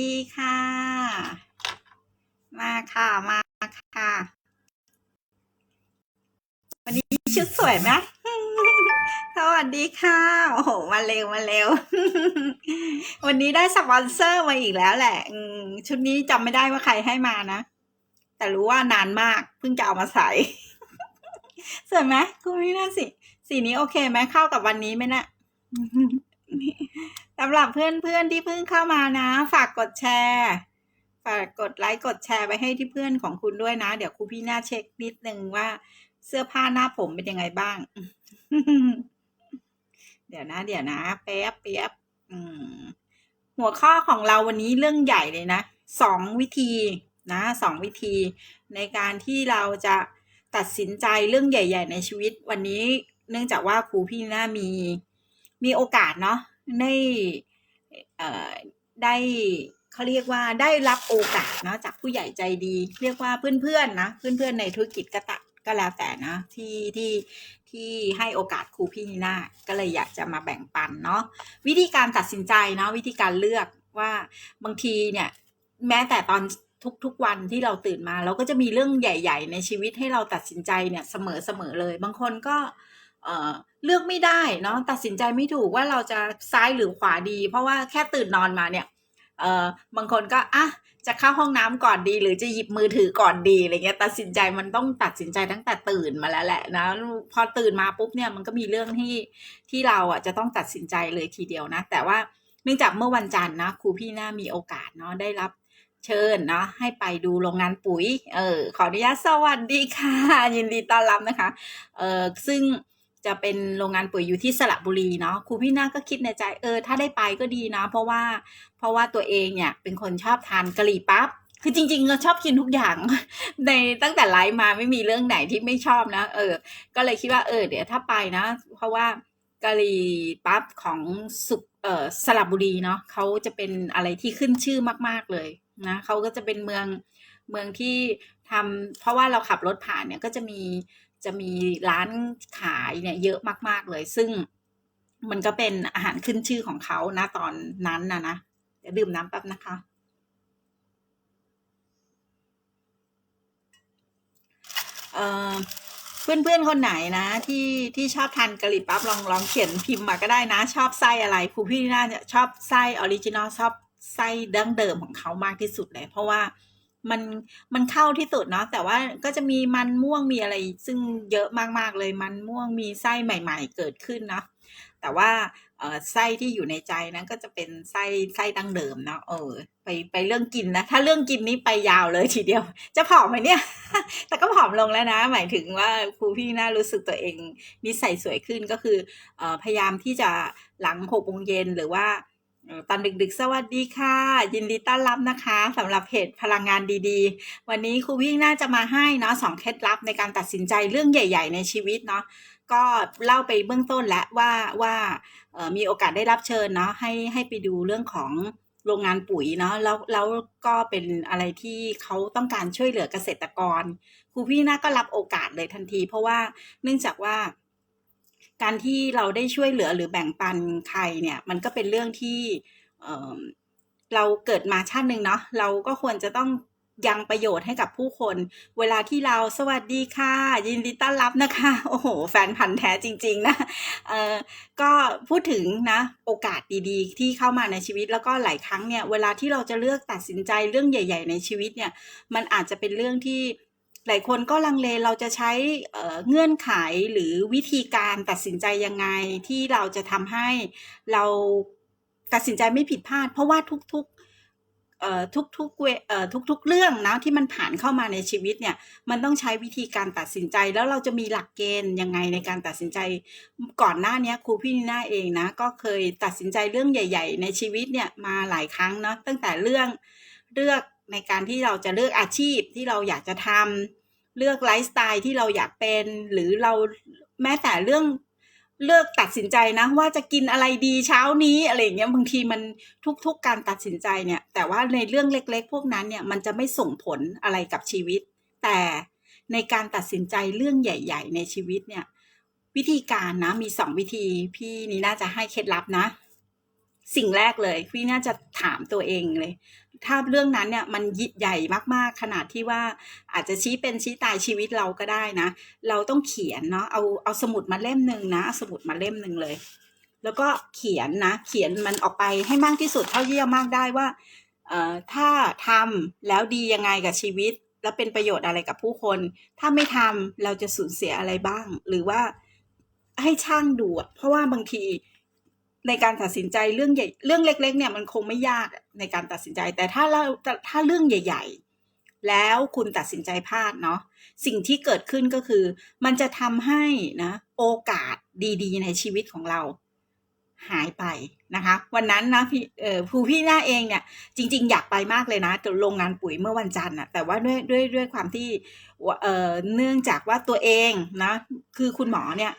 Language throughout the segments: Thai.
ดีค่ะ มาค่ะ มาค่ะ วันนี้ชุดสวยไหมสวัสดีค่ะ โอ้โห มาเร็วมาเร็ว วันนี้ได้สปอนเซอร์มาอีกแล้วแหละชุดนี้จำไม่ได้ว่าใครให้มานะ แต่รู้ว่านานมาก เพิ่งจะเอามาใส่สวยไหมคุณพี่น่าสิ สีนี้โอเคไหมเข้ากับวันนี้ไหมนะ สำหรับเพื่อนๆที่เพิ่งเข้ามานะ ฝากกดแชร์ ฝากกดไลค์กดแชร์ไปให้ที่เพื่อนของคุณด้วยนะ เดี๋ยวครูพี่หน้าเช็คนิดนึงว่า เสื้อผ้าหน้าผมเป็นยังไงบ้าง เดี๋ยวนะ เดี๋ยวนะแป๊บแป๊บหัวข้อของเราวันนี้เรื่องใหญ่เลยนะสองวิธีนะสองวิธีในการที่เราจะตัดสินใจเรื่องใหญ่ ๆ ในชีวิต วันนี้เนื่องจากว่าครูพี่น่ามี มีโอกาสเนาะได้ได้เขาเรียกว่าได้รับโอกาสเนาะจากผู้ใหญ่ใจดี เรียกว่าเพื่อนๆนะเพื่อนๆในธุรกิจก็ตะก็แล้วแต่นะที่ที่ที่ให้โอกาสครูพี่นีน่าก็เลยอยากจะมาแบ่งปันเนาะวิธีการตัดสินใจเนาะวิธีการเลือกว่าบางทีเนี่ยแม้แต่ตอนทุกๆวันที่เราตื่นมา เราก็จะมีเรื่องใหญ่ ๆ ในชีวิตให้เราตัดสินใจเนี่ยเสมอๆเลย บางคนก็ เลือกไม่ได้เนาะตัดสินใจไม่ถูกว่าเราจะซ้ายหรือขวาดี เพราะว่าแค่ตื่นนอนมาเนี่ยเออบางคนก็อะจะเข้าห้องน้ำก่อนดี หรือจะหยิบมือถือก่อนดีอะไรเงี้ยตัดสินใจมันต้องตัดสินใจตั้งแต่ตื่นมาแล้วแหละนะพอตื่นมาปุ๊บเนี่ยมันก็มีเรื่องที่ที่เราอะจะต้องตัดสินใจเลยทีเดียวนะ แต่ว่าเนื่องจากเมื่อวันจันทร์นะครูพี่หน่ามีโอกาสเนาะได้รับเชิญเนาะให้ไปดูโรงงานปุ๋ยเออขออนุญาตสวัสดีค่ะ ยินดีต้อนรับนะคะเออซึ่ง จะเป็นโรงงานปุ๋ยอยู่ที่สระบุรีเนาะครูพี่นาก็คิดในใจเออ ถ้าได้ไปก็ดีนะ เพราะว่า เพราะว่าตัวเองเนี่ยเป็นคนชอบทานกะหรี่ปั๊บคือจริงๆก็ชอบกินทุกอย่าง ในตั้งแต่ไลฟ์มาไม่มีเรื่องไหนที่ไม่ชอบนะ เออ ก็เลยคิดว่าเออ เดี๋ยวถ้าไปนะ เพราะว่ากะหรี่ปั๊บของสุขเออสระบุรีเนาะเขาจะเป็นอะไรที่ขึ้นชื่อมาก ๆเลยนะเขาก็จะเป็นเมืองเมืองที่ทำเพราะว่าเราขับรถผ่านเนี่ยก็จะมี จะมีร้านขายเนี่ยเยอะมาก ๆเลย ซึ่งมันก็เป็นอาหารขึ้นชื่อของเขานะตอนนั้นนะนะเดี๋ยวดื่มน้ำแป๊บนะคะ เอ่อเพื่อนๆคนไหนนะที่ที่ชอบทานกะหรี่ปั๊บลองลองเขียนพิมพ์มาก็ได้นะ ชอบไส้อะไรครูพี่น่าจะชอบไส้ออริจินอลชอบไส้ดั้งเดิมของเขามากที่สุดเลย เพราะว่า มันมันเข้าที่สุดเนาะแต่ว่าก็จะมีมันม่วงมีอะไร ซึ่งเยอะมากๆเลยมันม่วงมีไส้ใหม่ ๆ เกิดขึ้นเนาะแต่ว่าเออไส้ที่อยู่ในใจนั้นก็จะเป็นไส้ไส้ดั้งเดิมเนาะเออ ไปไปเรื่องกินนะถ้าเรื่องกินนี้ไปยาวเลยทีเดียว จะผอมไหมเนี่ย แต่ก็ผอมลงแล้วนะ หมายถึงว่าครูพี่น่ารู้สึกตัวเองนิสัยสวยขึ้นก็คือออพยายามที่จะหลังหกโมงเย็นหรือว่า ตอนดึกๆ สวัสดีค่ะ ยินดีต้อนรับนะคะสำหรับเพจพลังงานดีๆ วันนี้ครูพี่น่าจะมาให้เนาะสองเคล็ดลับในการตัดสินใจเรื่องใหญ่ ๆ ในชีวิตเนาะก็เล่าไปเบื้องต้นแล้วว่าว่ามีโอกาสได้รับเชิญเนาะให้ให้ไปดูเรื่องของโรงงานปุ๋ยเนาะแล้วแล้วก็เป็นอะไรที่เขาต้องการช่วยเหลือเกษตรกรครูพี่น่าก็รับโอกาสเลยทันที เพราะว่าเนื่องจากว่า การที่เราได้ช่วยเหลือหรือแบ่งปันใครเนี่ย มันก็เป็นเรื่องที่เเราเกิดมาชาติหนึ่งเนาะเราก็ควรจะต้องยังประโยชน์ให้กับผู้คน เวลาที่เราสวัสดีค่ะ ยินดีต้อนรับนะคะ โอ้โห แฟนพันธ์แท้จริง ๆ นะเออก็พูดถึงนะ โอกาสดีๆ ที่เข้ามาในชีวิตแล้วก็หลายครั้งเนี่ย เวลาที่เราจะเลือกตัดสินใจเรื่องใหญ่ ๆ ในชีวิตเนี่ย มันอาจจะเป็นเรื่องที่ หลายคนก็ลังเลเราจะใช้เงื่อนไขหรือวิธีการตัดสินใจยังไงที่เราจะทำให้เราตัดสินใจไม่ผิดพลาด เพราะว่าทุกๆเอ่อทุกๆเเอ่อทุก ๆ เรื่องนะที่มันผ่านเข้ามาในชีวิตเนี่ย มันต้องใช้วิธีการตัดสินใจแล้วเราจะมีหลักเกณฑ์ยังไงในการตัดสินใจ ก่อนหน้านี้ครูพี่นีน่าเองนะ ก็เคยตัดสินใจเรื่องใหญ่ ๆ ในชีวิตเนี่ยมาหลายครั้งเนาะตั้งแต่เรื่องเลือก ในการที่เราจะเลือกอาชีพที่เราอยากจะทำเลือกไลฟ์สไตล์ที่เราอยากเป็น หรือเราแม้แต่เรื่องเลือกตัดสินใจนะ ว่าจะกินอะไรดีเช้านี้อะไรอย่างเงี้ยบางทีมันทุกๆการตัดสินใจเนี่ย แต่ว่าในเรื่องเล็ก ๆ พวกนั้นเนี่ยมันจะไม่ส่งผลอะไรกับชีวิต แต่ในการตัดสินใจเรื่องใหญ่ ๆ ในชีวิตเนี่ย วิธีการนะมีสองวิธี พี่นี่น่าจะให้เคล็ดลับนะ สิ่งแรกเลยพี่น่าจะถามตัวเองเลย ถ้าเรื่องนั้นเนี่ยมันยิ่ใหญ่มากๆขนาดที่ว่าอาจจะชี้เป็นชี้ตายชีวิตเราก็ได้นะ เราต้องเขียนเนาะเอาเอาสมุดมาเล่มหนึ่งนะเอาสมุดมาเล่มหนึ่งเลย แล้วก็เขียนนะ เขียนมันออกไปให้มากที่สุดเท่าที่จะมากได้ว่าเอ่อถ้าทำแล้วดียังไงกับชีวิต แล้วเป็นประโยชน์อะไรกับผู้คน ถ้าไม่ทำเราจะสูญเสียอะไรบ้าง หรือว่าให้ช่างดูเพราะว่าบางที ในการตัดสินใจเรื่องใหญ่เรื่องเล็ก ๆ เนี่ยมันคงไม่ยากในการตัดสินใจ แต่ถ้าเราถ้าเรื่องใหญ่ ๆ แล้วคุณตัดสินใจพลาดเนาะสิ่งที่เกิดขึ้นก็คือ มันจะทำให้นะโอกาสดีๆ ในชีวิตของเราหายไปนะคะ วันนั้นนะพี่เออภูพี่หน้าเองเนี่ย จริง ๆ อยากไปมากเลยนะแต่โรงงานปุ๋ยเมื่อวันจันทร์อะแต่ว่าด้วยด้วยด้วยความที่เอ่อเนื่องจากว่าตัวเองนะคือคุณหมอเนี่ย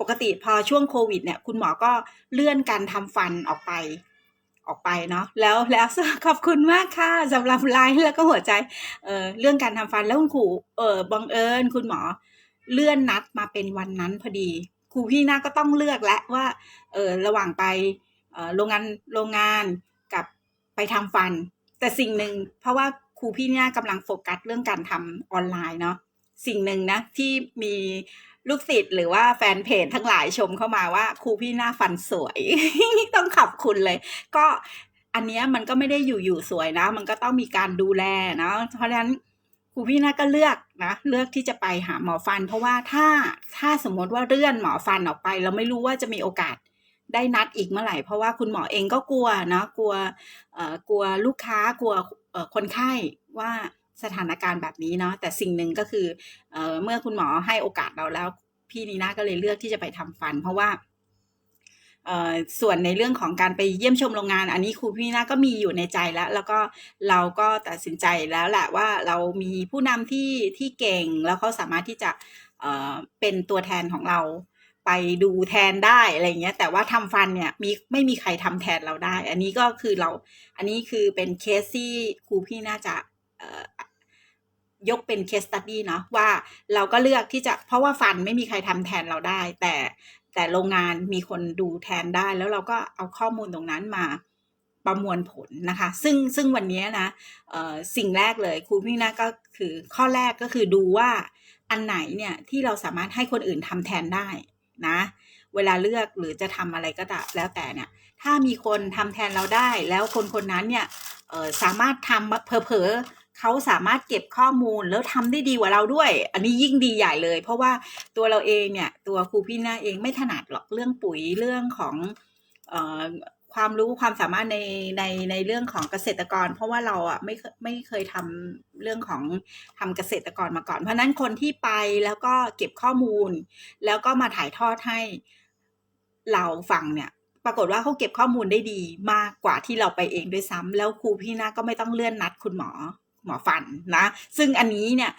ปกติพอช่วงโควิดเนี่ย คุณหมอก็เลื่อนการทำฟันออกไปออกไปเนาะแล้วแล้วขอบคุณมากค่ะสำหรับไลน์แล้วก็หัวใจเออเรื่องการทำฟันแล้วคุณครูเออบังเอิญคุณหมอเลื่อนนัดมาเป็นวันนั้นพอดีครูพี่หน้าก็ต้องเลือกแล้วว่าเออระหว่างไปโรงงานโรงงานกับไปทำฟัน แต่สิ่งหนึ่งเพราะว่าครูพี่เนี่ยกำลังโฟกัสเรื่องการทำออนไลน์เนาะสิ่งหนึ่งนะที่มี ลูกศิษย์หรือว่าแฟนเพจทั้งหลายชมเข้ามาว่าครูพี่หน้าฟันสวย ต้องขอบคุณเลย ก็อันเนี้ยมันก็ไม่ได้อยู่ๆสวยนะ มันก็ต้องมีการดูแลเนาะเพราะฉะนั้นครูพี่หน้าก็เลือกนะเลือกที่จะไปหาหมอฟัน เพราะว่าถ้าถ้าสมมติว่าเลื่อนหมอฟันออกไป เราไม่รู้ว่าจะมีโอกาสได้นัดอีกเมื่อไหร่ เพราะว่าคุณหมอเองก็กลัวเนาะกลัวเอ่อกลัวลูกค้ากลัวเอ่อคนไข้ว่า สถานการณ์แบบนี้เนาะแต่สิ่งหนึ่งก็คือเออเมื่อคุณหมอให้โอกาสเราแล้ว พี่นีน่าก็เลยเลือกที่จะไปทำฟัน เพราะว่าส่วนในเรื่องของการไปเยี่ยมชมโรงงาน อันนี้ครูพี่น่าก็มีอยู่ในใจแล้ว แล้วก็เราก็ตัดสินใจแล้วแหละว่าเรามีผู้นำที่ที่เก่งแล้วเขาสามารถที่จะเเป็นตัวแทนของเราไปดูแทนได้อะไรเงี้ยแต่ว่าทำฟันเนี่ยมีไม่มีใครทำแทนเราได้ อันนี้ก็คือเราอันนี้คือเป็นเคสที่ครูพี่น่าจะ ยกเป็นเคสตัดดี้เนาะว่าเราก็เลือกที่จะเพราะว่าฟันไม่มีใครทำแทนเราได้ แต่แต่โรงงานมีคนดูแทนได้ แล้วเราก็เอาข้อมูลตรงนั้นมาประมวลผลนะคะ ซึ่งซึ่งวันนี้นะสิ่งแรกเลยครูพี่นาก็คือข้อแรกก็คือดูว่าอันไหนเนี่ยที่เราสามารถให้คนอื่นทำแทนได้นะเวลาเลือกหรือจะทำอะไรก็ได้แล้วแต่เนี่ย ถ้ามีคนทำแทนเราได้ แล้วคนคนนั้นเนี่ยสามารถทำเผลอ เขาสามารถเก็บข้อมูลแล้วทำได้ดีกว่าเราด้วย อันนี้ยิ่งดีใหญ่เลย เพราะว่าตัวเราเองเนี่ยตัวครูพี่หน้าเองไม่ถนัดหรอกเรื่องปุ๋ยเรื่องของออความรู้ความสามารถในในในเรื่องของเกษตรกร เพราะว่าเราอะไม่ไม่เคยทำเรื่องของทำเกษตรกรมาก่อน เพราะนั้นคนที่ไปแล้วก็เก็บข้อมูล แล้วก็มาถ่ายทอดให้เราฟังเนี่ยปรากฏว่าเขาเก็บข้อมูลได้ดีมากกว่าที่เราไปเองด้วยซ้ำแล้วครูพี่นาก็ไม่ต้องเลื่อนนัดคุณหมอ หมอฟันนะ ซึ่งอันนี้เนี่ย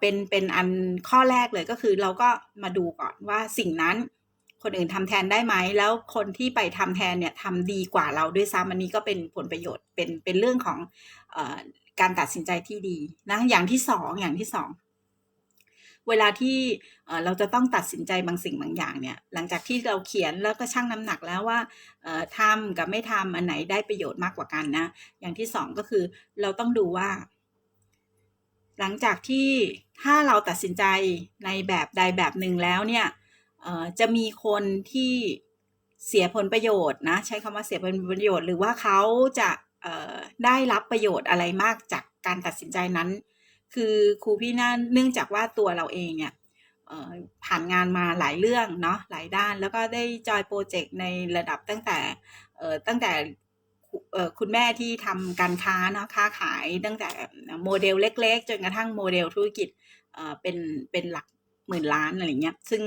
เป็นเป็นอันข้อแรกเลยก็คือเราก็มาดูก่อนว่าสิ่งนั้นคนอื่นทำแทนได้ไหม แล้วคนที่ไปทำแทนเนี่ยทำดีกว่าเราด้วยซ้ำอันนี้ก็เป็นผลประโยชน์เป็นเป็นเรื่องของอการตัดสินใจที่ดีนะอย่างที่สองอย่างที่สอง เวลาที่เราจะต้องตัดสินใจบางสิ่งบางอย่างเนี่ย หลังจากที่เราเขียนแล้วก็ชั่งน้ำหนักแล้วว่าทำกับไม่ทำอันไหนได้ประโยชน์มากกว่ากันนะ อย่างที่สองก็คือเราต้องดูว่า หลังจากที่ถ้าเราตัดสินใจในแบบใดแบบหนึ่งแล้วเนี่ยจะมีคนที่เสียผลประโยชน์นะ ใช้คำว่าเสียผลประโยชน์ หรือว่าเขาจะได้รับประโยชน์อะไรมากจากการตัดสินใจนั้น คือครูพี่น่าเนื่องจากว่าตัวเราเองเนี่ยผ่านงานมาหลายเรื่องเนาะหลายด้าน แล้วก็ได้จอยโปรเจกต์ในระดับตั้งแต่ตั้งแต่คุณแม่ที่ทำการค้าเนาะค้าขายตั้งแต่โมเดลเล็ก ๆ จนกระทั่งโมเดลธุรกิจเป็นเป็นหลักหมื่นล้านอะไรเงี้ยซึ่ง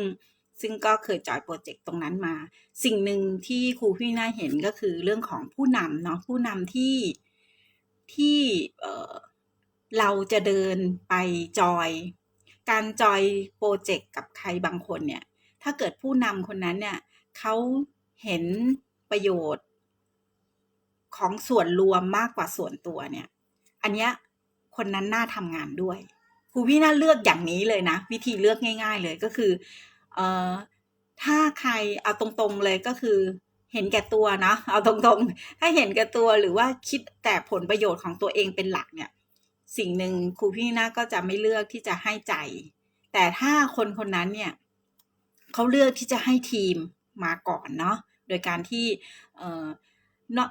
ซึ่งก็เคยจอยโปรเจกต์ตรงนั้นมา สิ่งหนึ่งที่ครูพี่น่าเห็นก็คือเรื่องของผู้นำเนาะผู้นำที่ที่ เราจะเดินไปจอย การจอยโปรเจกต์กับใครบางคนเนี่ย ถ้าเกิดผู้นำคนนั้นเนี่ยเขาเห็นประโยชน์ ของส่วนรวมมากกว่าส่วนตัวเนี่ย อันเนี้ยคนนั้นน่าทำงานด้วยครูพี่น่าเลือกอย่างนี้เลยนะ วิธีเลือกง่าย ๆ เลยก็คือเอ่อถ้าใครเอาตรงๆเลยก็คือเห็นแก่ตัวนะเอาตรงๆ ถ้าเห็นแก่ตัวหรือว่าคิดแต่ผลประโยชน์ของตัวเองเป็นหลักเนี่ย สิ่งหนึ่งครูพี่นาก็จะไม่เลือกที่จะให้ใจ แต่ถ้าคนคนนั้นเนี่ยเขาเลือกที่จะให้ทีมมาก่อนเนาะโดยการที่เออเนาะ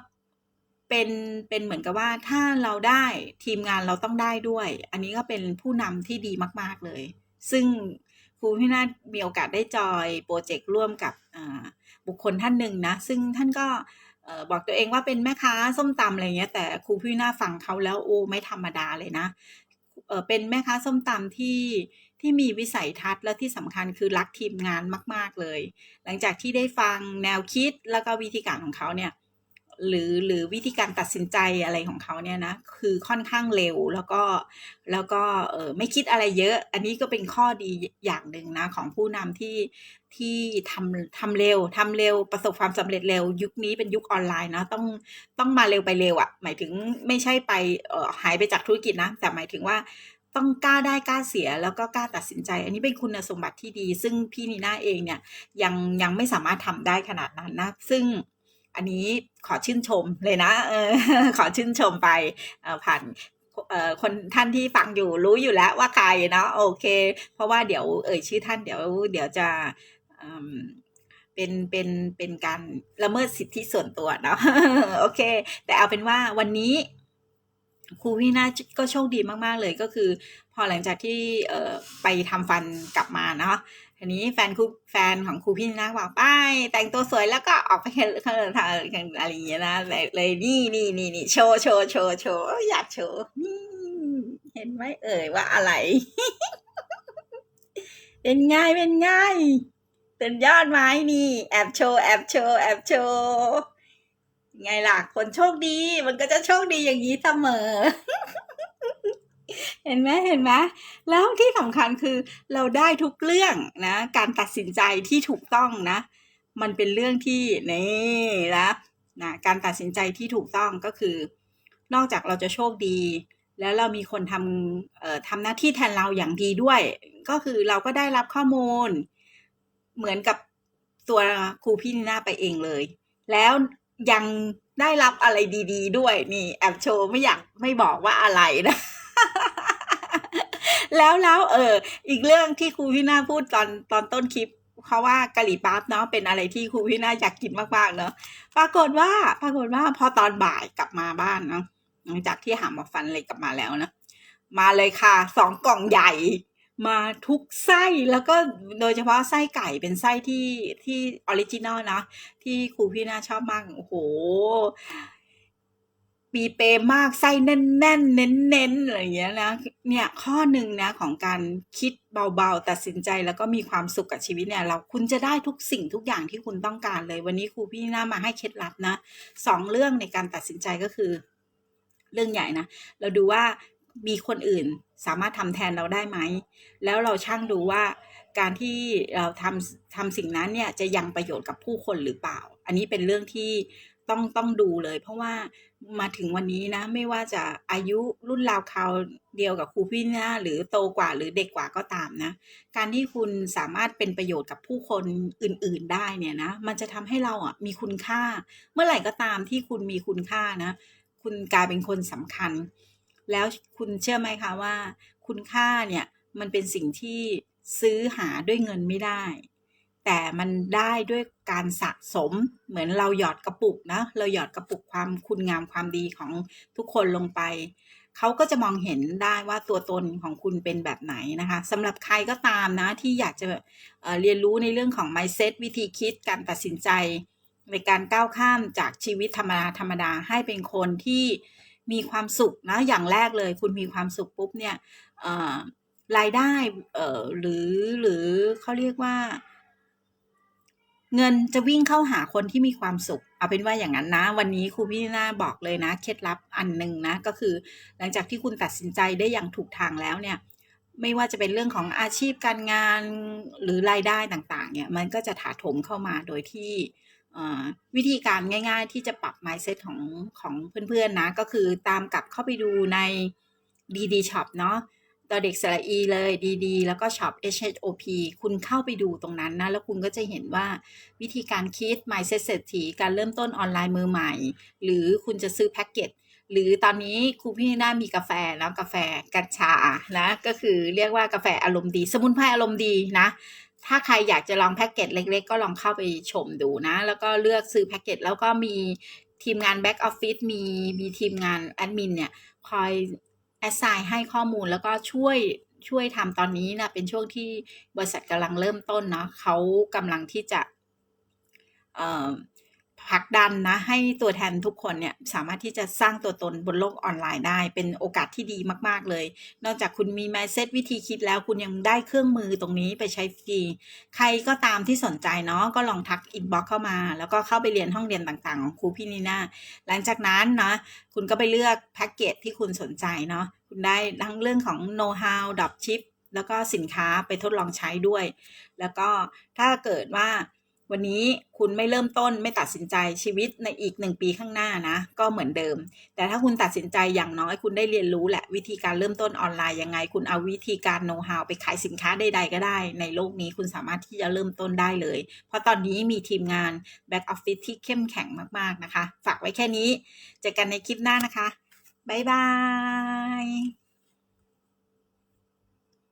เป็นเป็นเหมือนกับว่าถ้าเราได้ทีมงานเราต้องได้ด้วย อันนี้ก็เป็นผู้นำที่ดีมาก ๆเลย ซึ่งครูพี่นามีโอกาสได้จอยโปรเจกต์ร่วมกับบุคคลท่านหนึ่งนะ ซึ่งท่านก็ บอกตัวเองว่าเป็นแม่ค้าส้มตำอะไรเงี้ยแต่ครูพี่หน้าฟังเขาแล้วโอ้ไม่ธรรมดาเลยนะเออเป็นแม่ค้าส้มตำที่ที่มีวิสัยทัศน์และที่สำคัญคือรักทีมงานมาก ๆเลย หลังจากที่ได้ฟังแนวคิดแล้วก็วิธีการของเขาเนี่ย หรือหรือวิธีการตัดสินใจอะไรของเขาเนี่ยนะคือค่อนข้างเร็วแล้วก็แล้วก็เออไม่คิดอะไรเยอะ อันนี้ก็เป็นข้อดีอย่างหนึ่งนะของผู้นำที่ที่ทำทำเร็วทำเร็วประสบความสำเร็จเร็ว ยุคนี้เป็นยุคออนไลน์นะต้องต้องมาเร็วไปเร็วอะ่ะ หมายถึงไม่ใช่ไปเออหายไปจากธุรกิจนะ แต่หมายถึงว่าต้องกล้าได้กล้าเสียแล้วก็กล้าตัดสินใจ อันนี้เป็นคุณสมบัติที่ดี ซึ่งพี่นีน่าเองเนี่ยยังยังไม่สามารถทำได้ขนาดนั้นนะ ซึ่ง อันนี้ขอชื่นชมเลยนะเออขอชื่นชมไปผ่านคนท่านที่ฟังอยู่รู้อยู่แล้วว่าใครเนาะโอเค เพราะว่าเดี๋ยวเอ่ยชื่อท่านเดี๋ยวเดี๋ยวจะเป็นเป็นเป็นการละเมิดสิทธิส่วนตัวเนาะโอเค แต่เอาเป็นว่าวันนี้ครูพี่น่าก็โชคดีมาก ๆ เลยก็คือ พอหลังจากที่ไปทำฟันกลับมาเนาะ ทีนี้แฟนครูแฟนของครูพี่นะบอกไปแต่งตัวสวยแล้วก็ออกไปเห็นเขาทำอะไรอย่างเงี้ยนะเลยนี่นี่นี่นี่โชว์โชว์โชว์โชว์อยากโชว์นี่เห็นไหมเอ่ยว่าอะไร เป็นไงเป็นไงเป็นยอดไม้นี่แอบโชว์แอบโชว์แอบโชว์ไงล่ะคนโชคดี มันก็จะโชคดีอย่างนี้เสมอ เห็นไหมเห็นไหมแล้วที่สำคัญคือเราได้ทุกเรื่องนะ การตัดสินใจที่ถูกต้องนะ มันเป็นเรื่องที่นี่นะนะการตัดสินใจที่ถูกต้องก็คือ นอกจากเราจะโชคดี แล้วเรามีคนทำเอ่อทำหน้าที่แทนเราอย่างดีด้วย ก็คือเราก็ได้รับข้อมูล เหมือนกับตัวครูพี่นีน่าไปเองเลย แล้วยังได้รับอะไรดี ๆด้วยนี่แอบโชว์ไม่อยากไม่บอกว่าอะไรนะ แล้วแล้วเออ อีกเรื่องที่ครูพี่นาพูดตอนตอนต้นคลิปเขาะว่ากะหรี่ปั๊บเนาะเป็นอะไรที่ครูพี่นาอยากกินมากๆเนาะปรากฏว่าปรากฏว่าพอตอนบ่ายกลับมาบ้านเนาะหลังจากที่หามาฟันเลยกลับมาแล้วนะมาเลยค่ะสองกล่องใหญ่มาทุกไส้แล้วก็โดยเฉพาะไส้ไก่เป็นไส้ที่ที่ออริจินอลนะ ที่ครูพี่นาชอบมาก โอ้โห ปีเปมากไส้แน่นแน่นเน้นเน้นอะไรอย่างเงี้ยนะเนี่ยข้อหนึ่งนะของการคิดเบาๆ ตัดสินใจแล้วก็มีความสุขกับชีวิตเนี่ย เราคุณจะได้ทุกสิ่งทุกอย่างที่คุณต้องการเลย วันนี้ครูพี่น้ามาให้เคล็ดลับนะสองเรื่องในการตัดสินใจก็คือ เรื่องใหญ่นะเราดูว่ามีคนอื่นสามารถทำแทนเราได้ไหม แล้วเราช่างดูว่าการที่เราทำทำสิ่งนั้นเนี่ยจะยังประโยชน์กับผู้คนหรือเปล่า อันนี้เป็นเรื่องที่ ต้องต้องดูเลย เพราะว่ามาถึงวันนี้นะ ไม่ว่าจะอายุรุ่นราวคราวเดียวกับครูพี่นะหรือโตกว่าหรือเด็กกว่าก็ตามนะ การที่คุณสามารถเป็นประโยชน์กับผู้คนอื่น ๆ ได้เนี่ยนะ มันจะทำให้เราอะมีคุณค่า เมื่อไหร่ก็ตามที่คุณมีคุณค่านะ คุณกลายเป็นคนสำคัญ แล้วคุณเชื่อไหมคะว่า คุณค่าเนี่ยมันเป็นสิ่งที่ซื้อหาด้วยเงินไม่ได้ แต่มันได้ด้วยการสะสมเหมือนเราหยอดกระปุกนะเราหยอดกระปุกความคุณงามความดีของทุกคนลงไป เขาก็จะมองเห็นได้ว่าตัวตนของคุณเป็นแบบไหนนะคะสำหรับใครก็ตามนะที่อยากจะเเรียนรู้ในเรื่องของ mindset วิธีคิดการตัดสินใจ ในการก้าวข้ามจากชีวิตธรรมดาธรรมดาให้เป็นคนที่มีความสุขนะอย่างแรกเลย คุณมีความสุขปุ๊บเนี่ยรายได้หรือหรือเขาเรียกว่า เงินจะวิ่งเข้าหาคนที่มีความสุข เอาเป็นว่าอย่างนั้นนะ วันนี้ครูพี่น่าบอกเลยนะ เคล็ดลับอันหนึ่งนะ ก็คือ หลังจากที่คุณตัดสินใจได้อย่างถูกทางแล้วเนี่ย ไม่ว่าจะเป็นเรื่องของอาชีพการงานหรือรายได้ต่างๆ เนี่ย มันก็จะถาโถมเข้ามาโดยที่วิธีการง่าย ๆ ที่จะปรับ mindset ของของเพื่อนๆนะ ก็คือตามกลับเข้าไปดูใน DD Shop เนาะ ดอเด็กสระอีเลยดีๆ แล้วก็ช็อป HHOP คุณเข้าไปดูตรงนั้นนะ แล้วคุณก็จะเห็นว่าวิธีการคิด mindset เศรษฐีการเริ่มต้นออนไลน์มือใหม่ หรือคุณจะซื้อแพ็กเกจหรือตอนนี้ครูพี่น่ามีกาแฟแล้วกาแฟกัญชานะก็คือเรียกว่ากาแฟอารมณ์ดี สมุนไพรอารมณ์ดีนะถ้าใครอยากจะลองแพ็กเกจเล็ก ๆ ก็ลองเข้าไปชมดูนะ แล้วก็เลือกซื้อแพ็กเกจแล้วก็มีทีมงานแบ็กออฟฟิศมีมีทีมงานแอดมินเนี่ยคอย สไซน์ให้ข้อมูลแล้วก็ช่วยช่วยทำตอนนี้นะเป็นช่วงที่บริษัทกำลังเริ่มต้นเนาะเขากำลังที่จะอ่อ ผลักดันนะให้ตัวแทนทุกคนเนี่ยสามารถที่จะสร้างตัวตนบนโลกออนไลน์ได้ เป็นโอกาสที่ดีมาก ๆ เลย นอกจากคุณมี mindset วิธีคิดแล้วคุณยังได้เครื่องมือตรงนี้ไปใช้ฟรี ใครก็ตามที่สนใจเนาะก็ลองทักอินบ็อกเข้ามา แล้วก็เข้าไปเรียนห้องเรียนต่างๆ ของครูพี่นีน่าหลังจากนั้นนะคุณก็ไปเลือกแพ็กเกจที่คุณสนใจเนาะคุณได้ทั้งเรื่องของ know how ด r o p ship แล้วก็สินค้าไปทดลองใช้ด้วย แล้วก็ถ้าเกิดว่า วันนี้คุณไม่เริ่มต้นไม่ตัดสินใจชีวิตในอีกหนึ่งปีข้างหน้านะ ก็เหมือนเดิม แต่ถ้าคุณตัดสินใจอย่างน้อยคุณได้เรียนรู้แหละวิธีการเริ่มต้นออนไลน์ยังไง คุณเอาวิธีการ know how ไปขายสินค้าใดๆก็ได้ ในโลกนี้คุณสามารถที่จะเริ่มต้นได้เลย เพราะตอนนี้มีทีมงาน back office ที่เข้มแข็งมากๆนะคะ ฝากไว้แค่นี้เจอกันในคลิปหน้านะคะบ๊ายบาย